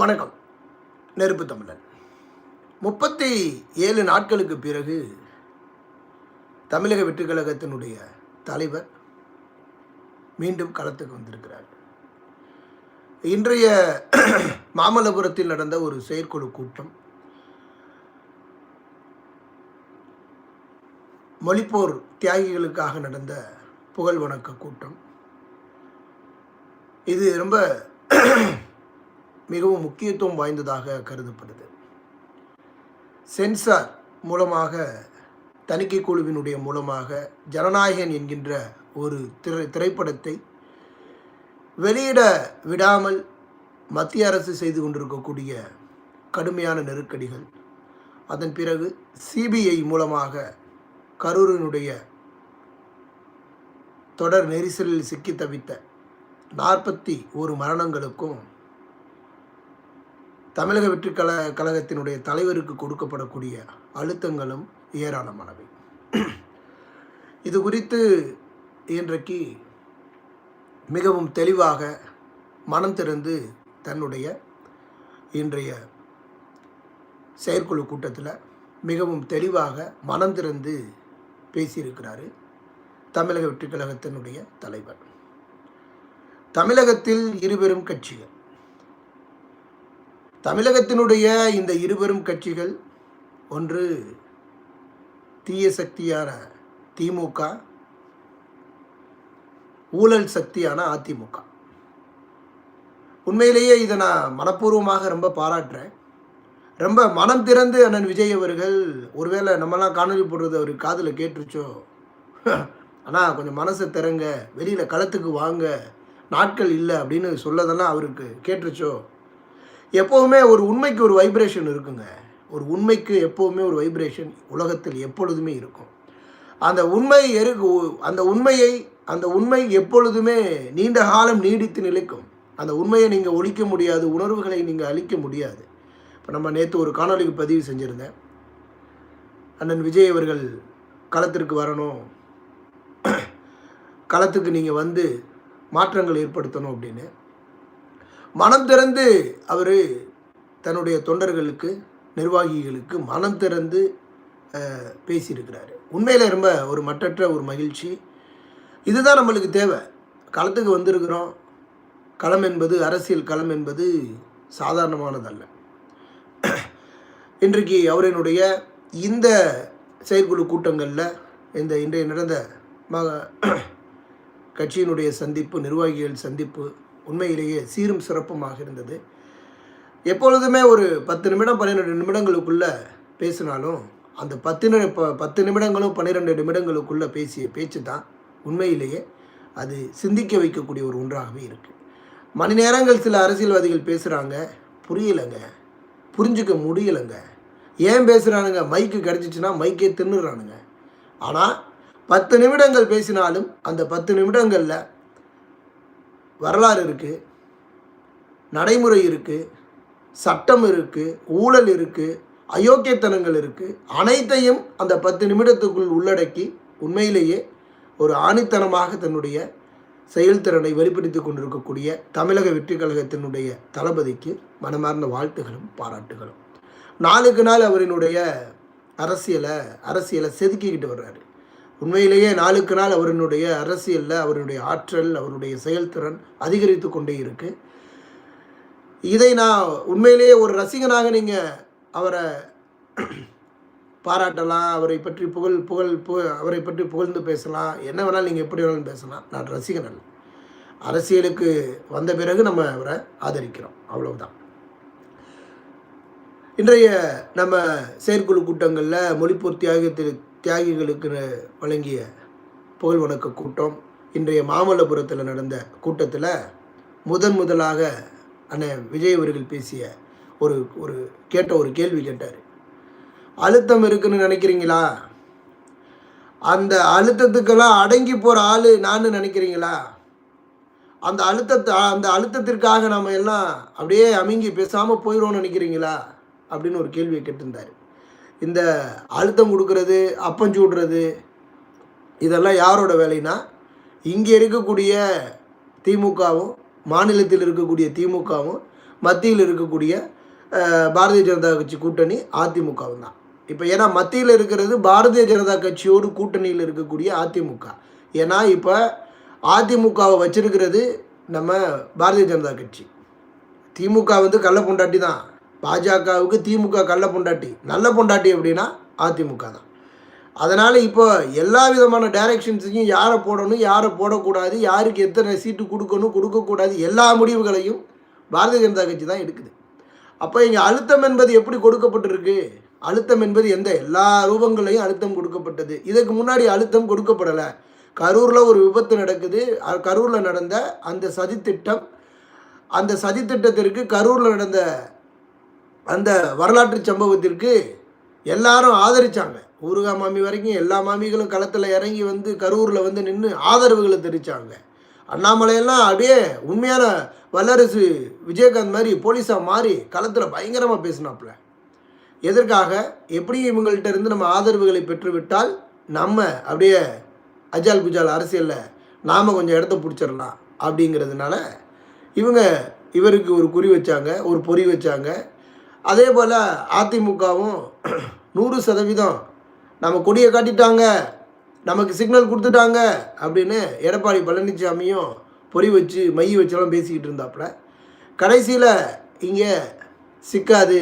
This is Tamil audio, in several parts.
வணக்கம். நெருப்பு தமிழன். முப்பத்தி ஏழு நாட்களுக்கு பிறகு தமிழக வெற்றிக்கழகத்தினுடைய தலைவர் மீண்டும் களத்துக்கு வந்திருக்கிறார். இன்றைய மாமல்லபுரத்தில் நடந்த ஒரு செயற்குழு கூட்டம் மொழிப்போர் தியாகிகளுக்காக நடந்த புகழ் வணக்க கூட்டம். இது ரொம்ப மிகவும் முக்கியத்துவம் வாய்ந்ததாக கருதப்படுது சென்சார் மூலமாக தணிக்கை குழுவினுடைய மூலமாக ஜனநாயகன் என்கின்ற ஒரு திரை திரைப்படத்தை வெளியிட விடாமல் மத்திய அரசு செய்து கொண்டிருக்கக்கூடிய கடுமையான நெருக்கடிகள். அதன் பிறகு சிபிஐ மூலமாக கரூரினுடைய தொடர் நெரிசலில் சிக்கி தவித்த நாற்பத்தி ஒரு மரணங்களுக்கும் தமிழக வெற்றி கழ கழகத்தினுடைய தலைவருக்கு கொடுக்கப்படக்கூடிய அழுத்தங்களும் ஏராளமானவை. இது குறித்து இன்றைக்கு மிகவும் தெளிவாக மனம் திறந்து தன்னுடைய இன்றைய செயற்குழு கூட்டத்தில் மிகவும் தெளிவாக மனம் திறந்து பேசியிருக்கிறாரு தமிழக வெற்றி கழகத்தினுடைய தலைவர். தமிழகத்தில் இருபெரும் கட்சிகள் தமிழகத்தினுடைய இந்த இருபெரும் கட்சிகள் ஒன்று தீய சக்தியான திமுக ஊழல் சக்தியான அதிமுக. உண்மையிலேயே இதை நான் மனப்பூர்வமாக ரொம்ப பாராட்டுறேன். ரொம்ப மனம் திறந்து அண்ணன் விஜய் அவர்கள் ஒருவேளை நம்மலாம் காணொலி போடுறது அவர் காதில் கேட்டுருச்சோ? ஆனால் கொஞ்சம் மனசை திறங்க வெளியில் களத்துக்கு வாங்க நாட்கள் இல்லை அப்படின்னு சொல்லதெல்லாம் அவருக்கு கேட்டுருச்சோ? எப்போவுமே ஒரு உண்மைக்கு ஒரு வைப்ரேஷன் இருக்குங்க. ஒரு உண்மைக்கு எப்போவுமே ஒரு வைப்ரேஷன் உலகத்தில் எப்பொழுதுமே இருக்கும். அந்த உண்மை எருக்கு அந்த உண்மையை அந்த உண்மை எப்பொழுதுமே நீண்ட காலம் நீடித்து நிலைக்கும். அந்த உண்மையை நீங்கள் ஒழிக்க முடியாது உணர்வுகளை நீங்கள் அழிக்க முடியாது. இப்போ நம்ம நேற்று ஒரு காணொலிக்கு பதிவு செஞ்சுருந்தேன். அண்ணன் விஜய் அவர்கள் களத்திற்கு வரணும். களத்துக்கு நீங்கள் வந்து மாற்றங்கள் ஏற்படுத்தணும் அப்படின்னு. மனம் திறந்து அவர் தன்னுடைய தொண்டர்களுக்கு நிர்வாகிகளுக்கு மனம் திறந்து பேசியிருக்கிறார் பேசியிருக்கிறாரு. உண்மையில் ரொம்ப ஒரு மற்றற்ற ஒரு மகிழ்ச்சி. இதுதான் நம்மளுக்கு தேவை. களத்துக்கு வந்திருக்கிறோம். களம் என்பது அரசியல் களம் என்பது சாதாரணமானதல்ல. இன்றைக்கு அவரினுடைய இந்த செயற்குழு கூட்டங்களில் இந்த இன்றைய நடந்த கட்சியினுடைய சந்திப்பு நிர்வாகிகள் சந்திப்பு உண்மையிலேயே சீரும் சிறப்புமாக இருந்தது. எப்பொழுதுமே ஒரு பத்து நிமிடம் பன்னிரெண்டு நிமிடங்களுக்குள்ளே பேசினாலும் அந்த பத்து நி ப- பத்து நிமிடங்களும் பன்னிரெண்டு நிமிடங்களுக்குள்ளே பேசிய பேச்சு தான் உண்மையிலேயே அது சிந்திக்க வைக்கக்கூடிய ஒரு ஒன்றாகவே இருக்குது மணி நேரங்கள் சில அரசியல்வாதிகள் பேசுகிறாங்க புரியலைங்க புரிஞ்சுக்க முடியலைங்க. ஏன் பேசுகிறானுங்க மைக்கு கிடச்சிச்சின்னா மைக்கே தின்னுறானுங்க. ஆனால் பத்து நிமிடங்கள் பேசினாலும் அந்த பத்து நிமிடங்களில் வரலாறு இருக்குது நடைமுறை இருக்குது சட்டம் இருக்குது ஊழல் இருக்குது அயோக்கியத்தனங்கள் இருக்குது அனைத்தையும் அந்த பத்து நிமிடத்துக்குள் உள்ளடக்கி உண்மையிலேயே ஒரு ஆணித்தனமாக தன்னுடைய செயல்திறனை வெளிப்படுத்தி கொண்டிருக்கக்கூடிய தமிழக வெற்றி கழகத்தினுடைய தளபதிக்கு மனமார்ந்த வாழ்த்துகளும் பாராட்டுகளும். நாளுக்கு நாள் அவரினுடைய அரசியலை அரசியலை செதுக்கிக்கிட்டு வர்றாரு. உண்மையிலேயே நாளுக்கு நாள் அவருடைய அரசியலில் அவருடைய ஆற்றல் அவருடைய செயல்திறன் அதிகரித்து கொண்டே இருக்கு. இதை நான் உண்மையிலேயே ஒரு ரசிகனாக நீங்கள் அவரை பாராட்டலாம் அவரை பற்றி புகழ் புகழ் பு அவரை பற்றி புகழ்ந்து பேசலாம் என்ன வேணாலும் நீங்கள் எப்படி வேணாலும் பேசலாம். நான் ரசிகன் அல்ல. அரசியலுக்கு வந்த பிறகு நம்ம அவரை ஆதரிக்கிறோம். அவ்வளவுதான். இன்றைய நம்ம செயற்குழு கூட்டங்களில் மொழிப்போர் தியாகத்தில் தியாகிகளுக்கு வழங்கிய புகழ் வணக்க கூட்டம் இன்றைய மாமல்லபுரத்தில் நடந்த கூட்டத்தில் முதன் முதலாக அண்ணன் விஜய் அவர்கள் பேசிய ஒரு ஒரு கேட்ட ஒரு கேள்வி கேட்டார். அழுத்தம் இருக்குன்னு நினைக்கிறீங்களா? அந்த அழுத்தத்துக்கெல்லாம் அடங்கி போகிற ஆள் நான் நினைக்கிறீங்களா? அந்த அழுத்தத்தை அந்த அழுத்தத்திற்காக நம்ம எல்லாம் அப்படியே அமுங்கி பேசாமல் போயிடுவோம்னு நினைக்கிறீங்களா? அப்படின்னு ஒரு கேள்வியை கேட்டிருந்தார். இந்த அழுத்தம் கொடுக்கறது அப்பஞ்சு விடுறது இதெல்லாம் யாரோட வேலைனா இங்கே இருக்கக்கூடிய திமுகவும் மாநிலத்தில் இருக்கக்கூடிய திமுகவும் மத்தியில் இருக்கக்கூடிய பாரதிய ஜனதா கட்சி கூட்டணி அதிமுகவும் தான். இப்போ ஏன்னா மத்தியில் இருக்கிறது பாரதிய ஜனதா கட்சியோடு கூட்டணியில் இருக்கக்கூடிய அதிமுக. ஏன்னா இப்போ அதிமுகவை வச்சிருக்கிறது நம்ம பாரதிய ஜனதா கட்சி. திமுக வந்து கள்ள பொண்டாட்டி தான். பாஜகவுக்கு திமுக கள்ள பொண்டாட்டி. நல்ல பொண்டாட்டி அப்படின்னா அதிமுக தான். அதனால் இப்போ எல்லா விதமான டைரக்ஷன்ஸையும் யாரை போடணும் யாரை போடக்கூடாது யாருக்கு எத்தனை சீட்டு கொடுக்கணும் கொடுக்கக்கூடாது எல்லா முடிவுகளையும் பாரதிய ஜனதா கட்சி தான் எடுக்குது. அப்போ இங்கே அழுத்தம் என்பது எப்படி கொடுக்கப்பட்டிருக்கு? அழுத்தம் என்பது எந்த எல்லா ரூபங்களையும் அழுத்தம் கொடுக்கப்பட்டது. இதுக்கு முன்னாடி அழுத்தம் கொடுக்கப்படலை. கரூரில் ஒரு விபத்து நடக்குது. கரூரில் நடந்த அந்த சதித்திட்டம் அந்த சதித்திட்டத்திற்கு கரூரில் நடந்த அந்த வரலாற்று சம்பவத்திற்கு எல்லாரும் ஆதரித்தாங்க ஊருகா மாமி வரைக்கும் எல்லா மாமிகளும் களத்தில் இறங்கி வந்து கரூரில் வந்து நின்று ஆதரவுகளை தெரிவித்தாங்க அண்ணாமலையெல்லாம் அப்படியே உண்மையான வல்லரசு விஜயகாந்த் மாதிரி போலீஸாக மாறி களத்தில் பயங்கரமாக பேசினாப்புல. எதற்காக? எப்படி இவங்கள்ட்ட இருந்து நம்ம ஆதரவுகளை பெற்றுவிட்டால் நம்ம அப்படியே அஜால் குஜால் அரசியலில் நாம் கொஞ்சம் இடத்த பிடிச்சிடலாம் அப்படிங்கிறதுனால இவங்க இவருக்கு ஒரு குறி வச்சாங்க ஒரு பொறி வச்சாங்க. அதே போல் அதிமுகவும் நூறு சதவீதம் நம்ம கொடியை காட்டிட்டாங்க நமக்கு சிக்னல் கொடுத்துட்டாங்க அப்படின்னு எடப்பாடி பழனிசாமியும் பொறி வச்சு மை வச்செல்லாம் பேசிக்கிட்டு இருந்தாப்புல. கடைசியில் இங்கே சிக்காது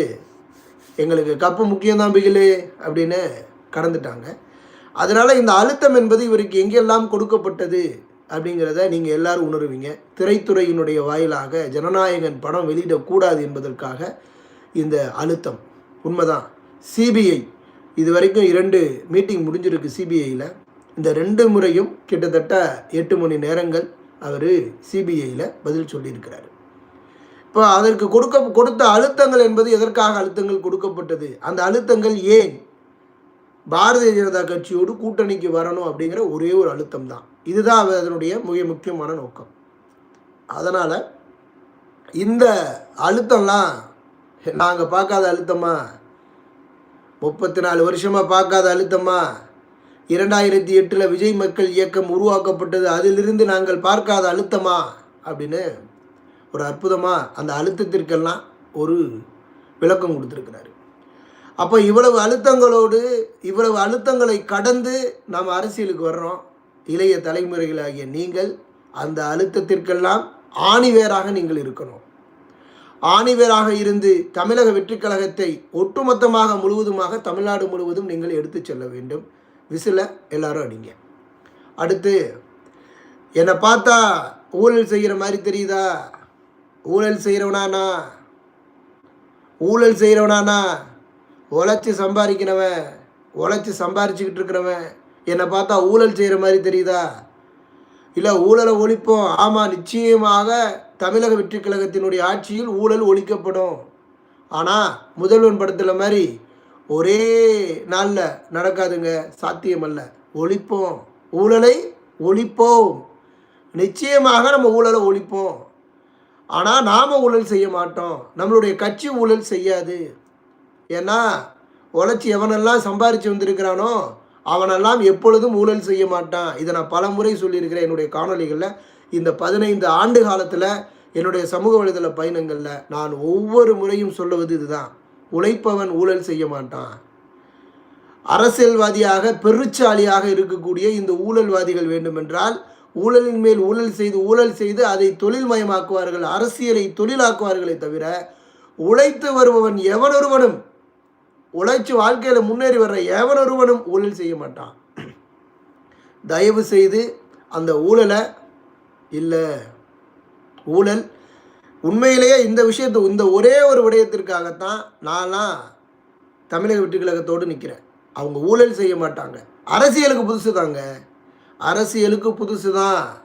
எங்களுக்கு கப்பு முக்கியம்தான் பிகிலு அப்படின்னு கடந்துட்டாங்க. அதனால் இந்த அழுத்தம் என்பது இவருக்கு எங்கெல்லாம் கொடுக்கப்பட்டது அப்படிங்கிறத நீங்கள் எல்லாரும் உணருவீங்க. திரைத்துறையினுடைய வாயிலாக ஜனநாயகன் படம் வெளியிடக்கூடாது என்பதற்காக இந்த அழுத்தம். உண்மைதான். சிபிஐ இது வரைக்கும் இரண்டு மீட்டிங் முடிஞ்சிருக்கு சிபிஐயில் இந்த ரெண்டு முறையும் கிட்டத்தட்ட எட்டு மணி நேரங்கள் அவர் சிபிஐயில் பதில் சொல்லியிருக்கிறார். இப்போ அதற்கு கொடுக்க கொடுத்த அழுத்தங்கள் என்பது எதற்காக அழுத்தங்கள் கொடுக்கப்பட்டது? அந்த அழுத்தங்கள் ஏன் பாரதிய ஜனதா கட்சியோடு கூட்டணிக்கு வரணும் அப்படிங்கிற ஒரே ஒரு அழுத்தம் தான். இதுதான் அதனுடைய மிக முக்கியமான நோக்கம். அதனால் இந்த அழுத்தம்லாம் நாங்கள் பார்க்காத அழுத்தமா? முப்பத்தி நாலு வருஷமாக பார்க்காத அழுத்தமா? இரண்டாயிரத்தி எட்டில் விஜய் மக்கள் இயக்கம் உருவாக்கப்பட்டது அதிலிருந்து நாங்கள் பார்க்காத அழுத்தமா? அப்படின்னு ஒரு அற்புதமாக அந்த அழுத்தத்திற்கெல்லாம் ஒரு விளக்கம் கொடுத்துருக்கிறாரு. அப்போ இவ்வளவு அழுத்தங்களோடு இவ்வளவு அழுத்தங்களை கடந்து நாம் அரசியலுக்கு வர்றோம். இளைய தலைமுறைகளாகிய நீங்கள் அந்த அழுத்தத்திற்கெல்லாம் ஆணிவேராக நீங்கள் இருக்கணும். ஆணிவேராக இருந்து தமிழக வெற்றிக்கழகத்தை ஒட்டுமொத்தமாக முழுவதுமாக தமிழ்நாடு முழுவதும் நீங்கள் எடுத்துச் செல்ல வேண்டும். விசில எல்லாரும் அடிங்க. அடுத்து என்னை பார்த்தா ஊழல் செய்கிற மாதிரி தெரியுதா? ஊழல் செய்கிறவனானா? ஊழல் செய்கிறவனானா? உழைச்சி சம்பாதிக்கிறவன் உழைச்சி சம்பாரிச்சுக்கிட்டு இருக்கிறவன் என்னை பார்த்தா ஊழல் செய்கிற மாதிரி தெரியுதா? இல்லை ஊழலை ஒழிப்போம். ஆமாம் நிச்சயமாக தமிழக வெற்றிக் கழகத்தினுடைய ஆட்சியில் ஊழல் ஒழிக்கப்படும். ஆனால் முதல்வன் படத்தில் மாதிரி ஒரே நாளில் நடக்காதுங்க. சாத்தியமல்ல. ஒழிப்போம். ஊழலை ஒழிப்போம். நிச்சயமாக நம்ம ஊழலை ஒழிப்போம். ஆனால் நாம் ஊழல் செய்ய மாட்டோம். நம்மளுடைய கட்சி ஊழல் செய்யாது. ஏன்னா உழைச்சி எவனெல்லாம் சம்பாரித்து வந்திருக்கிறானோ அவனெல்லாம் எப்பொழுதும் ஊழல் செய்ய மாட்டான். இதை நான் பல முறை சொல்லியிருக்கிறேன் என்னுடைய காணொளிகளில். இந்த பதினைந்து ஆண்டு காலத்தில் என்னுடைய சமூக வலைதள பயணங்களில் நான் ஒவ்வொரு முறையும் சொல்லுவது இதுதான். உழைப்பவன் ஊழல் செய்ய மாட்டான். அரசியல்வாதியாக பெருச்சாலியாக இருக்கக்கூடிய இந்த ஊழல்வாதிகள் வேண்டுமென்றால் ஊழலின் மேல் ஊழல் செய்து ஊழல் செய்து அதை தொழில்மயமாக்குவார்கள் அரசியலை தொழிலாக்குவார்களே தவிர உழைத்து வருபவன் எவனொருவனும் உழைச்சி வாழ்க்கையில் முன்னேறி வர்ற எவனொருவனும் ஊழல் செய்ய மாட்டான். தயவு செய்து அந்த ஊழலை இல்லை ஊழல் உண்மையிலேயே இந்த விஷயத்தை இந்த ஒரே ஒரு விடயத்திற்காகத்தான் நான்லாம் தமிழக வெற்றி நிற்கிறேன் அவங்க ஊழல் செய்ய மாட்டாங்க. அரசியலுக்கு புதுசு தாங்க. அரசியலுக்கு புதுசு தான்.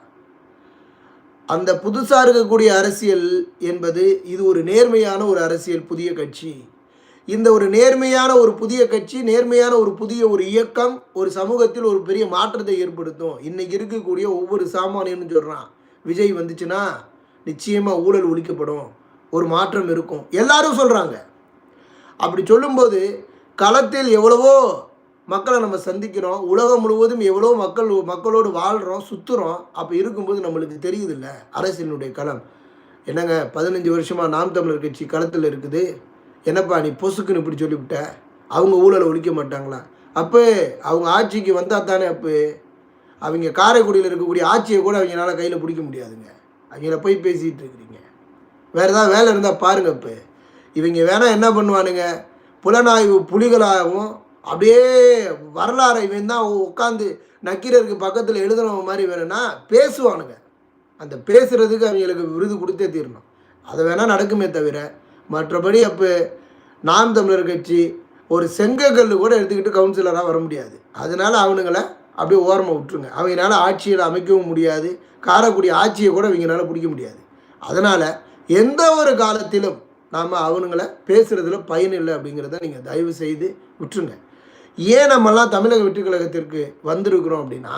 அந்த புதுசாக இருக்கக்கூடிய அரசியல் என்பது இது ஒரு நேர்மையான ஒரு அரசியல் புதிய கட்சி. இந்த ஒரு நேர்மையான ஒரு புதிய கட்சி நேர்மையான ஒரு புதிய ஒரு இயக்கம் ஒரு சமூகத்தில் ஒரு பெரிய மாற்றத்தை ஏற்படுத்தும். இன்னைக்கு இருக்கக்கூடிய ஒவ்வொரு சாமானியன்னு சொல்கிறான் விஜய் வந்துச்சுன்னா நிச்சயமாக ஊழல் ஒழிக்கப்படும். ஒரு மாற்றம் இருக்கும். எல்லாரும் சொல்கிறாங்க அப்படி சொல்லும்போது களத்தில் எவ்வளவோ மக்களை நம்ம சந்திக்கிறோம் உலகம் முழுவதும் எவ்வளோ மக்கள் மக்களோடு வாழ்கிறோம் சுற்றுறோம் அப்போ இருக்கும்போது நம்மளுக்கு தெரியுதில்ல அரசியலினுடைய களம். என்னங்க பதினஞ்சு வருஷமாக நாம் தமிழர் கட்சி களத்தில் இருக்குது. என்னப்பா நீ பொசுக்குன்னு இப்படி சொல்லிவிட்ட? அவங்க ஊழலை ஒழிக்க மாட்டாங்களா? அப்போ அவங்க ஆட்சிக்கு வந்தால் தானே அப்போ. அவங்க காரைக்குடியில் இருக்கக்கூடிய ஆட்சியை கூட அவங்களால கையில் பிடிக்க முடியாதுங்க. அவங்கள போய் பேசிகிட்டு இருக்கிறீங்க. வேறு ஏதாவது வேலை இருந்தால் பாருங்க இப்போ இவங்க வேணால் என்ன பண்ணுவானுங்க? புலனாய்வு புலிகளாகவும் அப்படியே வரலாறு இவன் தான் உட்காந்து நக்கீரருக்கு பக்கத்தில் எழுதுனவ மாதிரி வேணும்னா பேசுவானுங்க. அந்த பேசுகிறதுக்கு அவங்களுக்கு விருது கொடுத்தே தீரணும். அது வேணால் நடக்குமே தவிர மற்றபடி அப்போ நாம் தமிழர் கட்சி ஒரு செங்கக்கல் கூட எடுத்துக்கிட்டு கவுன்சிலராக வர முடியாது. அதனால் அவனுங்களை அப்படியே ஓரமாக விட்டுருங்க. அவங்களால ஆட்சியில் அமைக்கவும் முடியாது. காரக்குடி ஆட்சியை கூட இவங்களால பிடிக்க முடியாது. அதனால் எந்த ஒரு காலத்திலும் நாம் அவனுங்களை பேசுகிறதுல பயன் இல்லை அப்படிங்கிறத நீங்கள் தயவு செய்து விட்டுருங்க. ஏன் நம்மெல்லாம் தமிழக வெற்றி கழகத்திற்கு வந்திருக்கிறோம் அப்படின்னா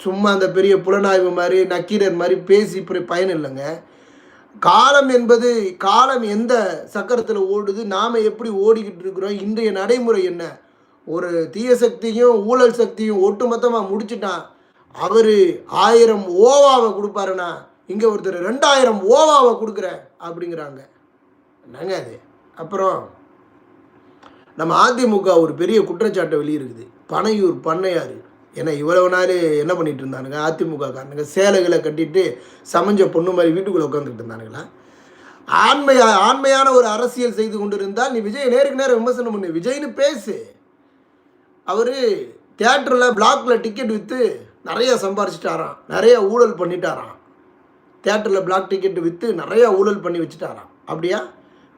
சும்மா அந்த பெரிய புலனாய்வு மாதிரி நக்கீரர் மாதிரி பேசி இப்படி பயன் இல்லைங்க. காலம் என்பது காலம் எந்த சக்கரத்தில் ஓடுது நாம் எப்படி ஓடிக்கிட்டு இருக்கிறோம் இன்றைய நடைமுறை என்ன? ஒரு தீய சக்தியும் ஊழல் சக்தியும் ஒட்டுமொத்தமாக முடிச்சுட்டான் அவர் ஆயிரம் ஓவாவை கொடுப்பாருண்ணா. இங்கே ஒருத்தர் ரெண்டாயிரம் ஓவாவை கொடுக்குறேன் அப்படிங்கிறாங்க. என்னங்க அது? அப்புறம் நம்ம அதிமுக ஒரு பெரிய குற்றச்சாட்டை வெளியிருக்குது பனையூர் பண்ணையார் ஏன்னா இவ்வளவு நாள் என்ன பண்ணிட்டு இருந்தானுங்க? அதிமுக காரனுங்க. சேலைகளை கட்டிட்டு சமைஞ்ச பொண்ணு மாதிரி வீட்டுக்குள்ளே உட்காந்துக்கிட்டு இருந்தானுங்களா? ஆண்மையா ஆண்மையான ஒரு அரசியல் செய்து கொண்டிருந்தால் நீ விஜய் நேருக்கு நேரம் விமர்சனம் பண்ணு. விஜய்னு பேசு. அவர் தியேட்டரில் பிளாக்ல டிக்கெட் விற்று நிறைய சம்பாரிச்சிட்டாராம். நிறைய ஊழல் பண்ணிட்டாராம். தியேட்டரில் பிளாக் டிக்கெட் விற்று நிறைய ஊழல் பண்ணி வச்சுட்டாராம். அப்படியா?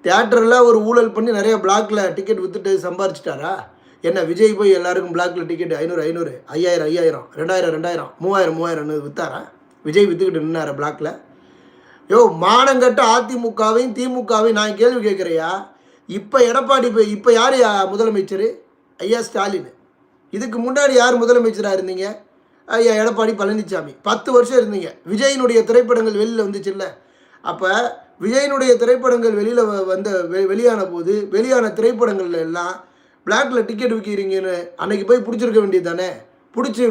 தியேட்டரில் ஒரு ஊழல் பண்ணி நிறைய பிளாக்ல டிக்கெட் விற்றுட்டு சம்பாரிச்சிட்டாரா? என்ன விஜய் போய் எல்லாருக்கும் பிளாக்ல டிக்கெட் ஐநூறு ஐநூறு ஐயாயிரம் ஐயாயிரம் ரெண்டாயிரம் ரெண்டாயிரம் மூவாயிரம் மூவாயிரம்னு விற்றாரா விஜய் விற்றுக்கிட்டு நின்னார பிளாக்ல யோ மானங்கட்ட அதிமுகவையும் திமுகவையும் நான் கேள்வி கேட்குறையா இப்போ எடப்பாடி இப்போ இப்போ யார் முதலமைச்சர்? ஐயா ஸ்டாலின். இதுக்கு முன்னாடி யார் முதலமைச்சராக இருந்தீங்க? ஐயா எடப்பாடி பழனிசாமி பத்து வருஷம் இருந்தீங்க. விஜயினுடைய திரைப்படங்கள் வெளியில் வந்துச்சுல்ல. அப்போ விஜயினுடைய திரைப்படங்கள் வெளியில் வந்த வெ- வெளியான போது வெளியான திரைப்படங்கள்ல எல்லாம் பிளாக்ல டிக்கெட் விற்கிறீங்கன்னு அன்னைக்கு போய் பிடிச்சிருக்க வேண்டியது தானே பிடிச்சி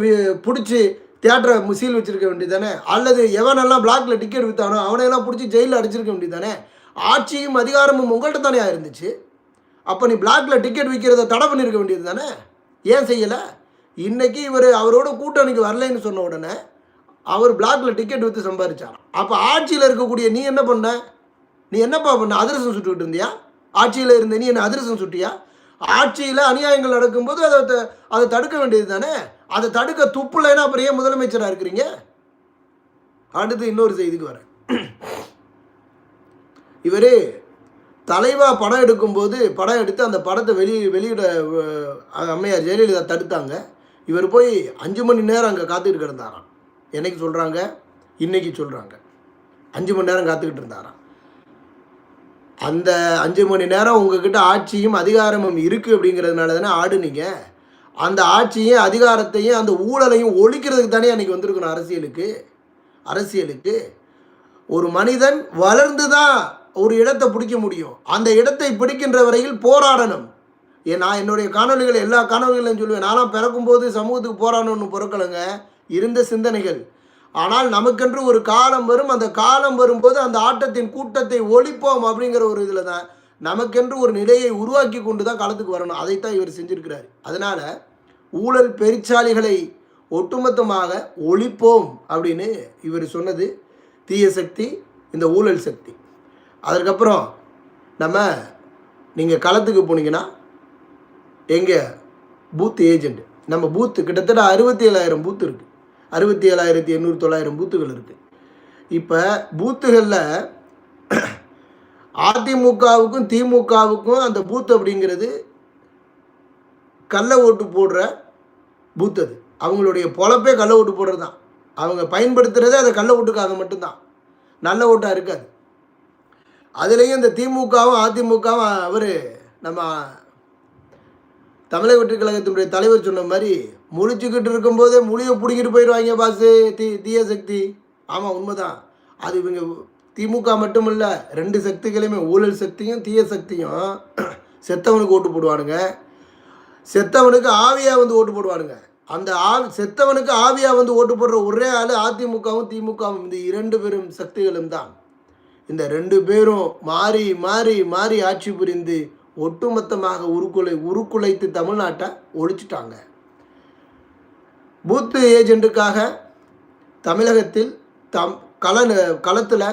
பிடிச்சி தியேட்டரை முசீல் வச்சுருக்க வேண்டியது தானே அல்லது எவனெல்லாம் பிளாக்ல டிக்கெட் விற்றானோ அவனையெல்லாம் பிடிச்சி ஜெயிலில் அடிச்சிருக்க வேண்டியது தானே ஆட்சியும் அதிகாரமும் உங்கள்கிட்ட தானே இருந்துச்சு? அப்போ நீ பிளாக்ல டிக்கெட் விற்கிறத தடை பண்ணியிருக்க வேண்டியது தானே ஏன் செய்யலை? இன்றைக்கி இவர் அவரோட கூட்டணிக்கு வரலைன்னு சொன்ன உடனே அவர் பிளாக்ல டிக்கெட் விற்று சம்பாதிச்சாராம் அப்போ ஆட்சியில் இருக்கக்கூடிய நீ என்ன பண்ண? நீ என்னப்பா பண்ண? அதிரசம் சுட்டுக்கிட்டு இருந்தியா? ஆட்சியில் இருந்த நீ என்ன அதிரசம் சுட்டியா? ஆட்சியில் அநியாயங்கள் நடக்கும்போது அதை த- அதை தடுக்க வேண்டியது தானே அதை தடுக்க துப்புலைன்னா அப்புறம் ஏன் முதலமைச்சராக இருக்கிறீங்க? அடுத்து இன்னொரு செய்திக்கு வரேன். இவர் தலைவா படம் எடுக்கும்போது படம் எடுத்து அந்த படத்தை வெளி வெளியிட அம்மையார் ஜெயலலிதா தடுத்தாங்க. இவர் போய் அஞ்சு மணி நேரம் அங்கே காத்துக்கிட்டு கிடந்தாராம். என்னைக்கு சொல்கிறாங்க இன்றைக்கி சொல்கிறாங்க அஞ்சு மணி நேரம் காத்துக்கிட்டு இருந்தாராம். அந்த அஞ்சு மணி நேரம் உங்ககிட்ட ஆட்சியும் அதிகாரமும் இருக்குது அப்படிங்கிறதுனால தானே ஆடுனீங்க அந்த ஆட்சியும் அதிகாரத்தையும் அந்த ஊழலையும் ஒழிக்கிறதுக்கு தானே அன்றைக்கி வந்திருக்கணும் அரசியலுக்கு? அரசியலுக்கு. ஒரு மனிதன் வளர்ந்து தான் ஒரு இடத்தை பிடிக்க முடியும். அந்த இடத்தை பிடிக்கின்ற வரையில் போராடணும். ஏன் நான் என்னுடைய காணொலிகள் எல்லா காணொலிகளையும் சொல்லுவேன். நானும் பிறக்கும்போது சமூகத்துக்கு போராடணும்னு பிறக்கலைங்க. இருந்த சிந்தனைகள். ஆனால் நமக்கென்று ஒரு காலம் வரும் அந்த காலம் வரும்போது அந்த ஆட்டத்தின் கூட்டத்தை ஒழிப்போம் அப்படிங்கிற ஒரு இதில் தான் நமக்கென்று ஒரு நிலையை உருவாக்கி கொண்டு தான் களத்துக்கு வரணும். அதைத்தான் இவர் செஞ்சிருக்கிறார். அதனால் ஊழல் பெருச்சாலிகளை ஒட்டுமொத்தமாக ஒழிப்போம் அப்படின்னு இவர் சொன்னது தீய சக்தி இந்த ஊழல் சக்தி. அதற்கப்புறம் நம்ம நீங்கள் களத்துக்கு போனீங்கன்னா எங்கே பூத் ஏஜெண்ட் நம்ம பூத்து கிட்டத்தட்ட அறுபத்தி ஏழாயிரம் பூத்து இருக்குது அறுபத்தி ஏழாயிரத்தி எண்ணூறு தொள்ளாயிரம் பூத்துகள் இருக்குது இப்போ பூத்துகளில் அதிமுகவுக்கும் திமுகவுக்கும் அந்த பூத் அப்படிங்கிறது கள்ள ஓட்டு போடுற பூத் அது. அவங்களுடைய பொழப்பே கள்ள ஓட்டு போடுறது தான் அவங்க பயன்படுத்துகிறதே அதை கள்ள ஓட்டுக்காக மட்டும்தான். நல்ல ஓட்டாக இருக்காது. அதுலேயும் இந்த திமுகவும் அதிமுகவும் அவர் நம்ம தமிழக வெற்றி கழகத்தினுடைய தலைவர் சொன்ன மாதிரி முழிச்சுக்கிட்டு இருக்கும்போதே முழியை பிடிக்கிட்டு போயிடுவாங்க பாசு தீ தீய சக்தி. ஆமாம் உண்மைதான். அது இவங்க திமுக மட்டும் இல்லை ரெண்டு சக்திகளையுமே ஊழல் சக்தியும் தீய சக்தியும் செத்தவனுக்கு ஓட்டு போடுவானுங்க. செத்தவனுக்கு ஆவியாக வந்து ஓட்டு போடுவானுங்க. அந்த ஆவி செத்தவனுக்கு ஆவியாக வந்து ஓட்டு போடுற ஒரே ஆள் அதிமுகவும் திமுகவும். இந்த இரண்டு பெரும் சக்திகளும் தான் இந்த ரெண்டு பேரும் மாறி மாறி மாறி ஆட்சி புரிந்து ஒட்டுமொத்தமாக உருக்குலை உருக்குலைத்து தமிழ்நாட்டை ஒழிச்சிட்டாங்க. பூத்து ஏஜென்ட்டுக்காக தமிழகத்தில் தம் கள களத்தில்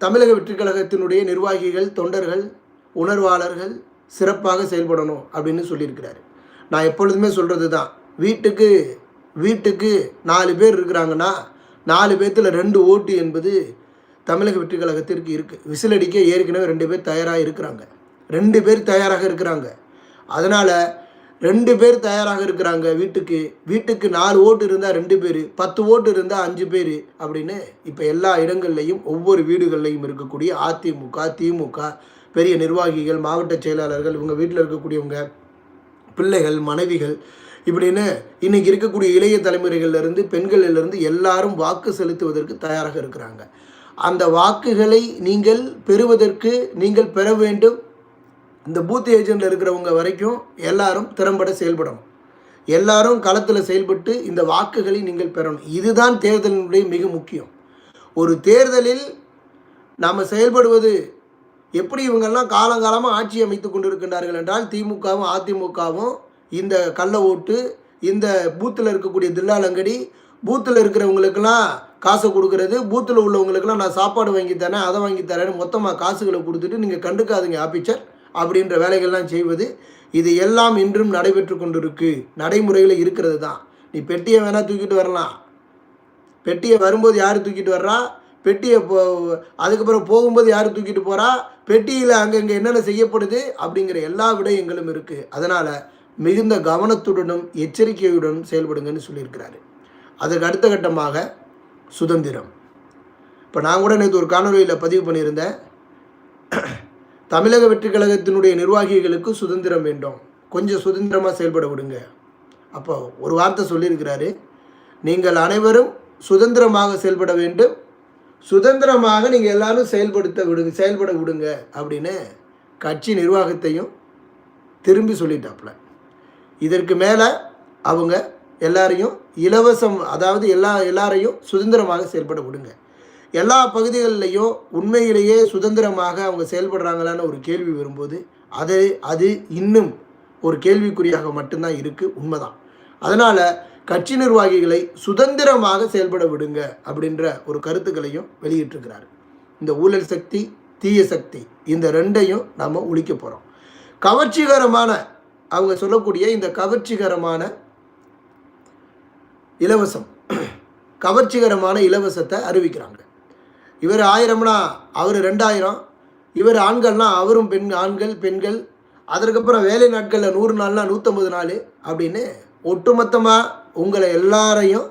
தமிழக வெற்றிக்கழகத்தினுடைய நிர்வாகிகள் தொண்டர்கள் உணர்வாளர்கள் சிறப்பாக செயல்படணும் அப்படின்னு சொல்லியிருக்கிறாரு. நான் எப்பொழுதுமே சொல்கிறது தான் வீட்டுக்கு வீட்டுக்கு நாலு பேர் இருக்கிறாங்கன்னா நாலு பேர்த்தில் ரெண்டு ஓட்டு என்பது தமிழக வெற்றி கழகத்திற்கு இருக்குது விசிலடிக்க ஏற்கனவே ரெண்டு பேர் தயாராக இருக்கிறாங்க. ரெண்டு பேர் தயாராக இருக்கிறாங்க. அதனால் ரெண்டு பேர் தயாராக இருக்கிறாங்க வீட்டுக்கு. வீட்டுக்கு நாலு ஓட்டு இருந்தால் ரெண்டு பேர் பத்து ஓட்டு இருந்தால் அஞ்சு பேர் அப்படின்னு இப்போ எல்லா இடங்கள்லையும் ஒவ்வொரு வீடுகள்லையும் இருக்கக்கூடிய அதிமுக திமுக பெரிய நிர்வாகிகள் மாவட்ட செயலாளர்கள் இவங்க வீட்டில் இருக்கக்கூடியவங்க பிள்ளைகள் மனைவிகள் இப்படின்னு இன்றைக்கி இருக்கக்கூடிய இளைய தலைமுறைகள்லேருந்து பெண்களிலிருந்து எல்லாரும் வாக்கு செலுத்துவதற்கு தயாராக இருக்கிறாங்க. அந்த வாக்குகளை நீங்கள் பெறுவதற்கு நீங்கள் பெற வேண்டும். இந்த பூத் ஏஜெண்டில் இருக்கிறவங்க வரைக்கும் எல்லாரும் திறம்பட செயல்படணும். எல்லாரும் களத்தில் செயல்பட்டு இந்த வாக்குகளை நீங்கள் பெறணும். இதுதான் தேர்தலினுடைய மிக முக்கியம். ஒரு தேர்தலில் நாம் செயல்படுவது எப்படி இவங்கெல்லாம் காலங்காலமாக ஆட்சி அமைத்து கொண்டிருக்கின்றார்கள் என்றால் திமுகவும் அதிமுகவும் இந்த கள்ள ஓட்டு இந்த பூத்தில் இருக்கக்கூடிய தில்லாலங்கடி பூத்தில் இருக்கிறவங்களுக்கெல்லாம் காசை கொடுக்கறது பூத்தில் உள்ளவங்களுக்கெல்லாம் நான் சாப்பாடு வாங்கி தரேன் அதை வாங்கி தரேன்னு மொத்தமாக காசுகளை கொடுத்துட்டு நீங்கள் கண்டுக்காதீங்க ஆஃபீஸர் அப்படின்ற வேலைகள்லாம் செய்வது. இது எல்லாம் இன்றும் நடைபெற்று கொண்டிருக்கு. நடைமுறையில் இருக்கிறது தான். நீ பெட்டியை வேணால் தூக்கிட்டு வரலாம். பெட்டியை வரும்போது யார் தூக்கிட்டு வர்றா? பெட்டியை போ அதுக்கப்புறம் போகும்போது யார் தூக்கிட்டு போகிறா பெட்டியில் அங்கங்கே என்னென்ன செய்யப்படுது? அப்படிங்கிற எல்லா விடயங்களும் இருக்குது அதனால் மிகுந்த கவனத்துடனும் எச்சரிக்கையுடனும் செயல்படுங்கன்னு சொல்லியிருக்கிறாரு. அதுக்கு அடுத்த கட்டமாக சுதந்திரம். இப்போ நான் கூட நேற்று ஒரு காணொலியில் பதிவு பண்ணியிருந்தேன் தமிழக வெற்றி கழகத்தினுடைய நிர்வாகிகளுக்கு சுதந்திரம் வேண்டும். கொஞ்சம் சுதந்திரமாக செயல்பட விடுங்க. அப்போ ஒரு வார்த்தை சொல்லியிருக்கிறாரு நீங்கள் அனைவரும் சுதந்திரமாக செயல்பட வேண்டும். சுதந்திரமாக நீங்கள் எல்லாரும் செயல்படுத்த விடுங்க செயல்பட விடுங்க. அப்படின்னு கட்சி நிர்வாகத்தையும் திரும்பி சொல்லிட்டாப்புல இதற்கு மேலே அவங்க எல்லாரையும் இலவசம் அதாவது எல்லா எல்லாரையும் சுதந்திரமாக செயல்பட விடுங்க. எல்லா பகுதிகளிலையும் உண்மையிலேயே சுதந்திரமாக அவங்க செயல்படுறாங்களான்னு ஒரு கேள்வி வரும்போது அது அது இன்னும் ஒரு கேள்விக்குறியாக மட்டும்தான் இருக்குது உண்மைதான். அதனால் கட்சி நிர்வாகிகளை சுதந்திரமாக செயல்பட விடுங்க அப்படின்ற ஒரு கருத்துக்களையும் வெளியிட்டிருக்கிறார். இந்த ஊழல் சக்தி தீய சக்தி இந்த ரெண்டையும் நாம் ஒழிக்க போகிறோம் கவர்ச்சிகரமான அவங்க சொல்லக்கூடிய இந்த கவர்ச்சிகரமான இலவசம். கவர்ச்சிகரமான இலவசத்தை அறிவிக்கிறாங்க. இவர் ஆயிரம்னா அவர் ரெண்டாயிரம். இவர் ஆண்கள்னால் அவரும் பெண் ஆண்கள் பெண்கள். அதற்கப்புறம் வேலை நாட்களில் நூறு நாள்னா நூற்றம்பது நாள் அப்படின்னு ஒட்டுமொத்தமாக உங்களை எல்லாரையும்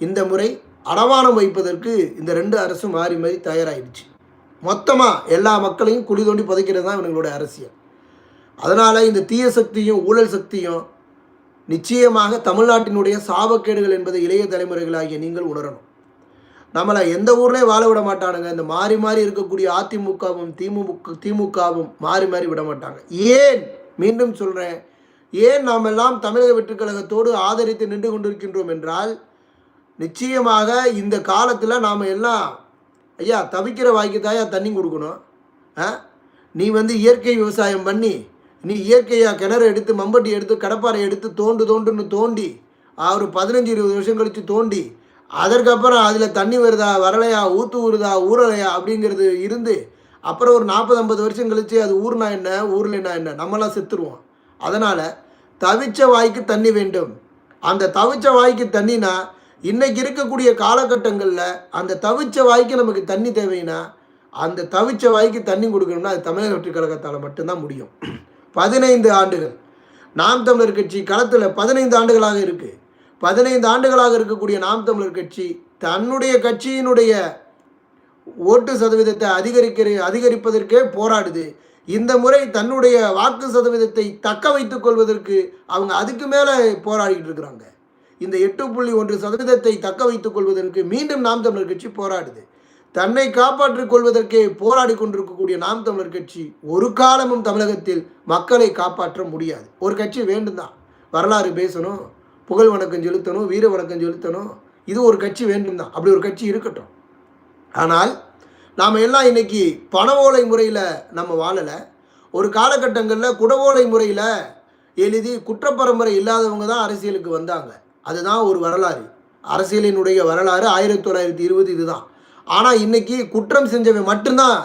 இந்த முறை அடமானம் வைப்பதற்கு இந்த ரெண்டு அரசும் மாறி மாறி தயாராகிடுச்சு மொத்தமாக எல்லா மக்களையும் குழி தோண்டி புதைக்கிறது தான் இவங்களோட அரசியல். அதனால் இந்த தீய சக்தியும் ஊழல் சக்தியும் நிச்சயமாக தமிழ்நாட்டினுடைய சாபக்கேடுகள் என்பதை இளைய தலைமுறைகளாகிய நீங்கள் உணரணும். நம்மளை எந்த ஊர்லேயும் வாழ விட மாட்டானுங்க. இந்த மாறி மாறி இருக்கக்கூடிய அதிமுகவும் திமுக திமுகவும் மாறி மாறி விட மாட்டாங்க. ஏன்? மீண்டும் சொல்கிறேன் ஏன் நாம் எல்லாம் தமிழக வெற்றுக்கழகத்தோடு ஆதரித்து நின்று கொண்டிருக்கின்றோம் என்றால் நிச்சயமாக இந்த காலத்தில் நாம் எல்லாம் ஐயா தவிக்கிற வாய்க்கு தாயா தண்ணி கொடுக்கணும்? ஆ? நீ வந்து இயற்கை விவசாயம் பண்ணி நீ இயற்கையாக கிணறு எடுத்து மம்பட்டி எடுத்து கடப்பாறை எடுத்து தோண்டு தோண்டுன்னு தோண்டி ஒரு பதினஞ்சு இருபது வருஷம் கழித்து தோண்டி அதற்கப்புறம் அதில் தண்ணி வருதா வரலையா ஊற்று ஊறுதா ஊறலையா அப்படிங்கிறது இருந்து அப்புறம் ஒரு நாற்பது ஐம்பது வருஷம் கழித்து அது ஊர்னா என்ன ஊர்லனா என்ன நம்மளாம் செத்துருவோம். அதனால் தவிச்ச வாய்க்கு தண்ணி வேண்டும். அந்த தவிச்ச வாய்க்கு தண்ணினா இன்றைக்கி இருக்கக்கூடிய காலகட்டங்களில் அந்த தவிச்ச வாய்க்கு நமக்கு தண்ணி தேவைன்னா அந்த தவிச்ச வாய்க்கு தண்ணி கொடுக்கணும்னா அது தமிழக வெற்றி கழகத்தால் மட்டும்தான் முடியும். பதினைந்து ஆண்டுகள். நாம் தமிழர் கட்சி களத்தில் பதினைந்து ஆண்டுகளாக இருக்குது பதினைந்து ஆண்டுகளாக இருக்கக்கூடிய நாம் தமிழர் கட்சி தன்னுடைய கட்சியினுடைய ஓட்டு சதவீதத்தை அதிகரிக்கிற அதிகரிப்பதற்கே போராடுது. இந்த முறை தன்னுடைய வாக்கு சதவீதத்தை தக்க வைத்துக் கொள்வதற்கு அவங்க அதுக்கு மேலே போராடிட்டு இருக்கிறாங்க. இந்த எட்டு புள்ளி ஒன்று சதவீதத்தை தக்க வைத்துக் கொள்வதற்கு மீண்டும் நாம் தமிழர் கட்சி போராடுது. தன்னை காப்பாற்றிக் கொள்வதற்கே போராடி கொண்டிருக்கக்கூடிய நாம் தமிழர் கட்சி ஒரு காலமும் தமிழகத்தில் மக்களை காப்பாற்ற முடியாது. ஒரு கட்சி வேண்டும் தான் வரலாறு பேசணும் புகழ் வணக்கம் செலுத்தணும் வீர வணக்கம் செலுத்தணும். இது ஒரு கட்சி வேண்டும் தான் அப்படி ஒரு கட்சி இருக்கட்டும். ஆனால் நாம் எல்லாம் இன்னைக்கு பணவோலை முறையில் நம்ம வாழலை. ஒரு காலகட்டங்களில் குடவோலை முறையில் எழுதி குற்றப்பரம்பரை இல்லாதவங்க தான் அரசியலுக்கு வந்தாங்க. அதுதான் ஒரு வரலாறு. அரசியலினுடைய வரலாறு ஆயிரத்தி தொள்ளாயிரத்தி இருபது இதுதான். ஆனால் இன்னைக்கு குற்றம் செஞ்சவன் மட்டும்தான்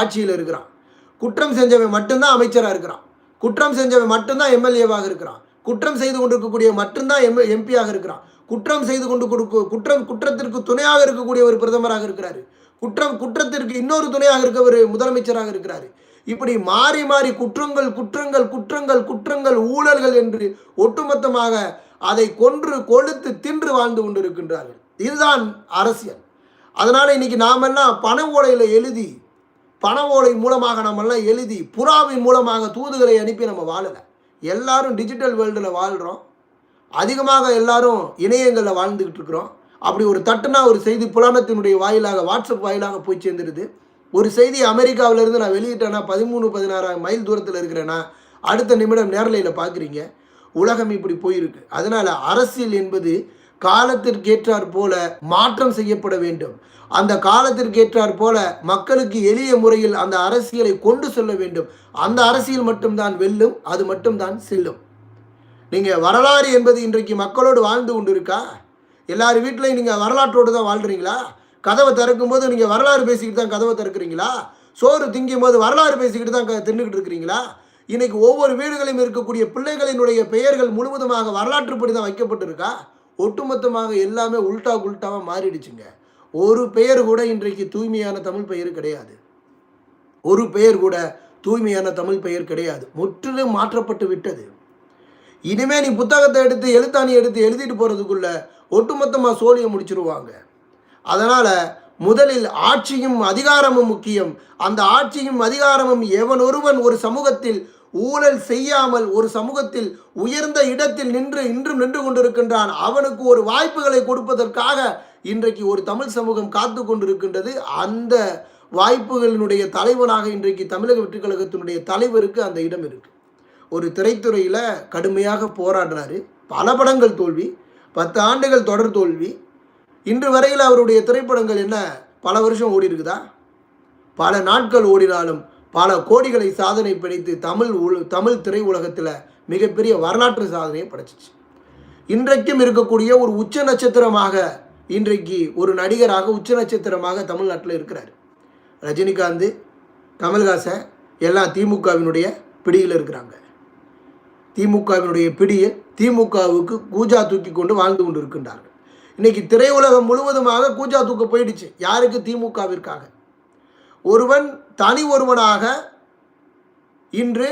ஆட்சியில் இருக்கிறான். குற்றம் செஞ்சவன் மட்டும்தான் அமைச்சராக இருக்கிறான். குற்றம் செஞ்சவன் மட்டும்தான் எம்எல்ஏவாக இருக்கிறான். குற்றம் செய்து கொண்டிருக்கக்கூடிய மட்டும்தான் எம் எம்பியாக இருக்கிறான். குற்றம் செய்து கொண்டு கொடுக்க குற்றம் குற்றத்திற்கு துணையாக இருக்கக்கூடிய ஒரு பிரதமராக இருக்கிறாரு. குற்றம் குற்றத்திற்கு இன்னொரு துணையாக இருக்க ஒரு முதலமைச்சராக இருக்கிறாரு. இப்படி மாறி மாறி குற்றங்கள் குற்றங்கள் குற்றங்கள் குற்றங்கள் ஊழல்கள் என்று ஒட்டுமொத்தமாக அதை கொன்று கொழுத்து தின்று வாழ்ந்து கொண்டிருக்கின்றார்கள். இதுதான் அரசியல். அதனால் இன்னைக்கு நாமெல்லாம் பண ஓலையில் எழுதி பண ஓலை மூலமாக நம்மெல்லாம் எழுதி புறாவின் மூலமாக தூதுகளை அனுப்பி நம்ம வாழலை. எல்லாரும் டிஜிட்டல் வேர்ல்டில் வாழ்கிறோம் அதிகமாக எல்லாரும் இணையங்களில் வாழ்ந்துக்கிட்டு இருக்கிறோம். அப்படி ஒரு தட்டுனா ஒரு செய்தி புலனத்தினுடைய வாயிலாக வாட்ஸ்அப் வாயிலாக போய் சேர்ந்துடுது. ஒரு செய்தி அமெரிக்காவிலேருந்து நான் வெளியிட்டேன்னா பதிமூணு பதினாறாயிரம் மைல் தூரத்தில் இருக்கிறேன்னா அடுத்த நிமிடம் நேரலையில் பார்க்குறீங்க. உலகம் இப்படி போயிருக்கு. அதனால் அரசியல் என்பது காலத்திற்கேற்றாற் போல மாற்றம் செய்யப்பட வேண்டும். அந்த காலத்திற்கேற்றாற் போல மக்களுக்கு எளிய முறையில் அந்த அரசியலை கொண்டு செல்ல வேண்டும். அந்த அரசியல் மட்டும்தான் வெல்லும் அது மட்டும்தான் செல்லும். நீங்கள் வரலாறு என்பது இன்றைக்கு மக்களோடு வாழ்ந்து கொண்டு இருக்கா எல்லார் வீட்லையும் நீங்கள் வரலாற்றோடு தான் வாழ்கிறீங்களா கதவை திறக்கும்போது நீங்கள் வரலாறு பேசிக்கிட்டு தான் கதவை திறக்கிறீங்களா? சோறு திங்கும் போது வரலாறு பேசிக்கிட்டு தான் க- தின்னுக்கிட்டு இருக்கிறீங்களா? இன்னைக்கு ஒவ்வொரு வீடுகளிலும் இருக்கக்கூடிய பிள்ளைகளினுடைய பெயர்கள் முழுவதுமாக வரலாற்றுப்படி தான் வைக்கப்பட்டிருக்கா? ஒட்டுமொத்தமாக எல்லாமே உல்டா குல்ட்டாவாக மாறிடுச்சுங்க. ஒரு பெயர் கூட இன்றைக்கு தூய்மையான தமிழ் பெயர் கிடையாது. ஒரு பெயர் கூட தூய்மையான தமிழ் பெயர் கிடையாது. முற்றிலும் மாற்றப்பட்டு விட்டது. இனிமே நீ புத்தகத்தை எடுத்து எழுத்தாணி எடுத்து எழுதிட்டு போகிறதுக்குள்ள ஒட்டுமொத்தமாக சோழியை முடிச்சிருவாங்க. அதனால் முதலில் ஆட்சியும் அதிகாரமும் முக்கியம். அந்த ஆட்சியும் அதிகாரமும் எவன் ஒருவன் ஒரு சமூகத்தில் ஊழல் செய்யாமல் ஒரு சமூகத்தில் உயர்ந்த இடத்தில் நின்று இன்றும் நின்று கொண்டிருக்கின்றான். அவனுக்கு ஒரு வாய்ப்புகளை கொடுப்பதற்காக இன்றைக்கு ஒரு தமிழ் சமூகம் காத்து கொண்டிருக்கின்றது. அந்த வாய்ப்புகளினுடைய தலைவனாக இன்றைக்கு தமிழக வெற்றிக்கழகத்தினுடைய தலைவருக்கு அந்த இடம் இருக்கு. ஒரு திரைத்துறையில் கடுமையாக போராடுறாரு. பல படங்கள் தோல்வி பத்து ஆண்டுகள் தொடர் தோல்வி. இன்று வரையில் அவருடைய திரைப்படங்கள் என்ன? பல வருஷம் ஓடி இருக்குதா பல நாட்கள் ஓடினாலும் பல கோடிகளை சாதனை படைத்து தமிழ் உல தமிழ் திரையுலகத்தில் மிகப்பெரிய வரலாற்று சாதனையை படைச்சிச்சு. இன்றைக்கும் இருக்கக்கூடிய ஒரு உச்ச நட்சத்திரமாக இன்றைக்கு ஒரு நடிகராக உச்ச நட்சத்திரமாக தமிழ்நாட்டில் இருக்கிறார். ரஜினிகாந்த் கமல்ஹாசன் எல்லாம் திமுகவினுடைய பிடியில் இருக்கிறாங்க. திமுகவினுடைய பிடியில் திமுகவுக்கு கூஜா தூக்கி கொண்டு வாழ்ந்து கொண்டு இருக்கின்றார்கள் இன்னைக்கு திரையுலகம் முழுவதுமாக கூஜா தூக்க போயிடுச்சு. யாருக்கு? திமுகவிற்காக. ஒருவன் தனி ஒருவனாக இன்று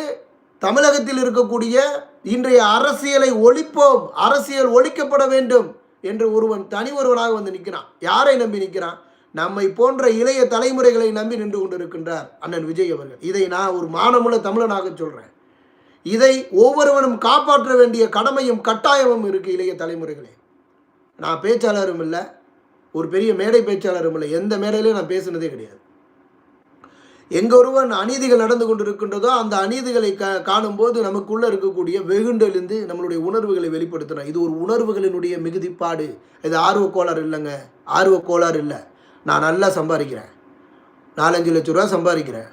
தமிழகத்தில் இருக்கக்கூடிய இன்றைய அரசியலை ஒழிப்போம் அரசியல் ஒழிக்கப்பட வேண்டும் என்று ஒருவன் தனி ஒருவனாக வந்து நிற்கிறான். யாரை நம்பி நிற்கிறான்? நம்மை போன்ற இளைய தலைமுறைகளை நம்பி நின்று கொண்டிருக்கின்றார் அண்ணன் விஜய் அவர்கள். இதை நான் ஒரு மானமுள்ள தமிழனாக சொல்கிறேன் இதை ஒவ்வொருவனும் காப்பாற்ற வேண்டிய கடமையும் கட்டாயமும் இருக்கு இளைய தலைமுறைகளே. நான் பேச்சாளரும் இல்லை ஒரு பெரிய மேடை பேச்சாளரும் இல்லை எந்த மேடையிலையும் நான் பேசுனதே கிடையாது. எங்க ஒருவன் அநீதிகள் நடந்து கொண்டிருக்கின்றதோ அந்த அநீதிகளை க காணும்போது நமக்குள்ளே இருக்கக்கூடிய வெகுண்டெழுந்து நம்மளுடைய உணர்வுகளை வெளிப்படுத்தணும் இது ஒரு உணர்வுகளினுடைய மிகுதிப்பாடு. இது ஆர்வ கோளாறு இல்லைங்க. ஆர்வ கோளாறு இல்லை. நான் நல்லா சம்பாதிக்கிறேன். நாலஞ்சு லட்ச ரூபா சம்பாதிக்கிறேன்.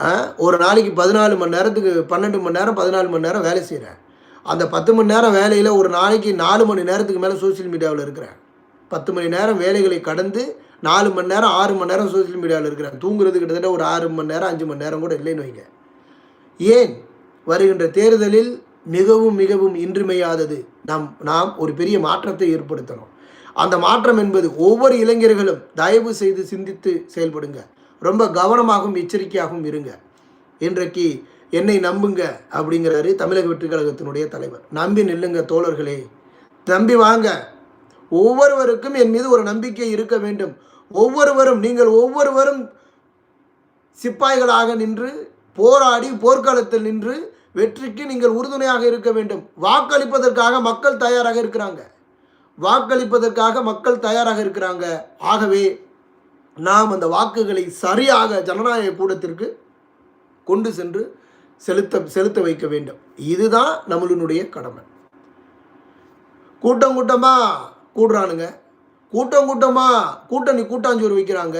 ஆ, ஒரு நாளைக்கு பதினாலு மணி நேரத்துக்கு பன்னெண்டு மணி நேரம் பதினாலு மணி நேரம் வேலை செய்கிறேன் அந்த பத்து மணி நேரம் வேலையில் ஒரு நாளைக்கு நாலு மணி நேரத்துக்கு மேலே சோஷியல் மீடியாவில் இருக்கிறேன். பத்து மணி நேரம் வேலைகளை கடந்து நாலு மணி நேரம் ஆறு மணி நேரம் சோசியல் மீடியாவில் இருக்கிறேன். தூங்குறது கிட்டத்தட்ட ஒரு ஆறு மணி நேரம் அஞ்சு மணி நேரம் கூட இல்லைன்னு வைங்க. ஏன்? வருகின்ற தேர்தலில் மிகவும் மிகவும் இன்றிமையாதது நாம் நாம் ஒரு பெரிய மாற்றத்தை ஏற்படுத்தணும். அந்த மாற்றம் என்பது ஒவ்வொரு இளைஞர்களும் தயவு செய்து சிந்தித்து செயல்படுங்க. ரொம்ப கவனமாகவும் எச்சரிக்கையாகவும் இருங்க. இன்றைக்கு என்னை நம்புங்க அப்படிங்கிறாரு தமிழக வெற்றி கழகத்தினுடைய தலைவர். நம்பி நில்லுங்க தோழர்களே. நம்பி வாங்க. ஒவ்வொருவருக்கும் என் மீது ஒரு நம்பிக்கை இருக்க வேண்டும். ஒவ்வொருவரும் நீங்கள் ஒவ்வொருவரும் சிப்பாய்களாக நின்று போராடி போர்க்காலத்தில் நின்று வெற்றிக்கு நீங்கள் உறுதுணையாக இருக்க வேண்டும். வாக்களிப்பதற்காக மக்கள் தயாராக இருக்கிறாங்க. வாக்களிப்பதற்காக மக்கள் தயாராக இருக்கிறாங்க. ஆகவே நாம் அந்த வாக்குகளை சரியாக ஜனநாயக கூடத்திற்கு கொண்டு சென்று செலுத்த செலுத்த வைக்க வேண்டும். இதுதான் நம்மளுடைய கடமை. கூட்டம் கூட்டமாக கூடுறானுங்க. கூட்டம் கூட்டமாக கூட்டணி கூட்டாஞ்சோறு வைக்கிறாங்க.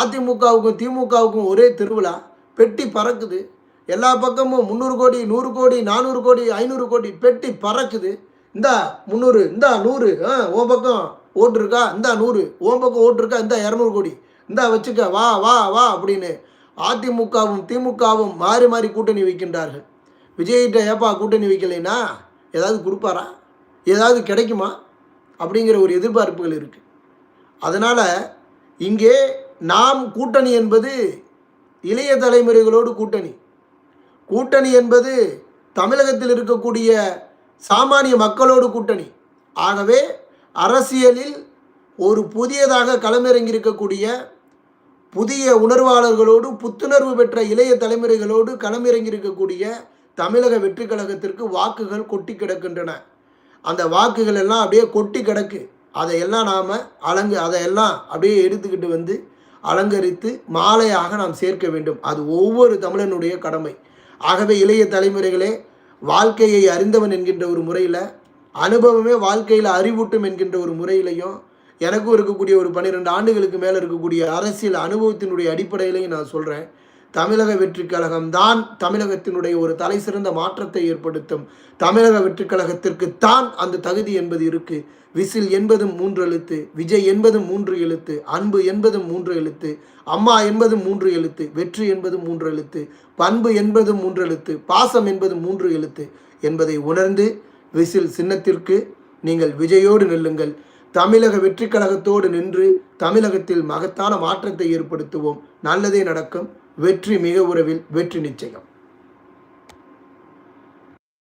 அதிமுகவுக்கும் திமுகவுக்கும் ஒரே திருவிழா. பெட்டி பறக்குது. எல்லா பக்கமும் முந்நூறு கோடி நூறு கோடி நானூறு கோடி ஐநூறு கோடி பெட்டி பறக்குது. இந்தா முந்நூறு இந்தா நூறு ஆ உன் பக்கம் ஓட்டு இருக்கா? இந்தா நூறு உன் பக்கம் ஓட்டு இருக்கா? இந்தா இரநூறு கோடி. இந்தா வச்சுக்க வா வா வா அப்படின்னு அதிமுகவும் திமுகவும் மாறி மாறி கூட்டணி வைக்கின்றார்கள். விஜய்கிட்ட ஏப்பா கூட்டணி வைக்கலைன்னா ஏதாவது கொடுப்பாரா? ஏதாவது கிடைக்குமா? அப்படிங்கிற ஒரு எதிர்பார்ப்புகள் இருக்குது அதனால் இங்கே நாம் கூட்டணி என்பது இளைய தலைமுறைகளோடு கூட்டணி. கூட்டணி என்பது தமிழகத்தில் இருக்கக்கூடிய சாமானிய மக்களோடு கூட்டணி. ஆகவே அரசியலில் ஒரு புதியதாக களமிறங்கியிருக்கக்கூடிய புதிய உணர்வாளர்களோடு புத்துணர்வு பெற்ற இளைய தலைமுறைகளோடு களமிறங்கியிருக்கக்கூடிய தமிழக வெற்றி கழகத்திற்கு வாக்குகள் கொட்டி கிடக்கின்றன. அந்த வாக்குகள் எல்லாம் அப்படியே கொட்டி கிடக்கு. அதையெல்லாம் நாம் அலங்கு அதையெல்லாம் அப்படியே எடுத்துக்கிட்டு வந்து அலங்கரித்து மாலையாக நாம் சேர்க்க வேண்டும். அது ஒவ்வொரு தமிழனுடைய கடமை. ஆகவே இளைய தலைமுறைகளே வாழ்க்கையை அறிந்தவன் என்கின்ற ஒரு முறையில் அனுபவமே வாழ்க்கையில் அறிவூட்டும் என்கின்ற ஒரு முறையிலையும் எனக்கும் இருக்கக்கூடிய ஒரு பன்னிரெண்டு ஆண்டுகளுக்கு மேலே இருக்கக்கூடிய அரசியல் அனுபவத்தினுடைய அடிப்படையிலையும் நான் சொல்கிறேன் தமிழக வெற்றி கழகம்தான் தமிழகத்தினுடைய ஒரு தலை சிறந்த மாற்றத்தை ஏற்படுத்தும். தமிழக வெற்றி கழகத்திற்கு தான் அந்த தகுதி என்பது இருக்கு. விசில் என்பதும் மூன்று எழுத்து விஜய் என்பதும் மூன்று எழுத்து அன்பு என்பதும் மூன்று எழுத்து அம்மா என்பதும் மூன்று எழுத்து வெற்றி என்பதும் மூன்று எழுத்து பண்பு என்பதும் மூன்று எழுத்து பாசம் என்பதும் மூன்று எழுத்து என்பதை உணர்ந்து விசில் சின்னத்திற்கு நீங்கள் விஜயோடு நில்லுங்கள். தமிழக வெற்றி கழகத்தோடு நின்று தமிழகத்தில் மகத்தான மாற்றத்தை ஏற்படுத்துவோம். நல்லதே நடக்கும். வெற்றி மிக உறவில் வெற்றி நிச்சயம்.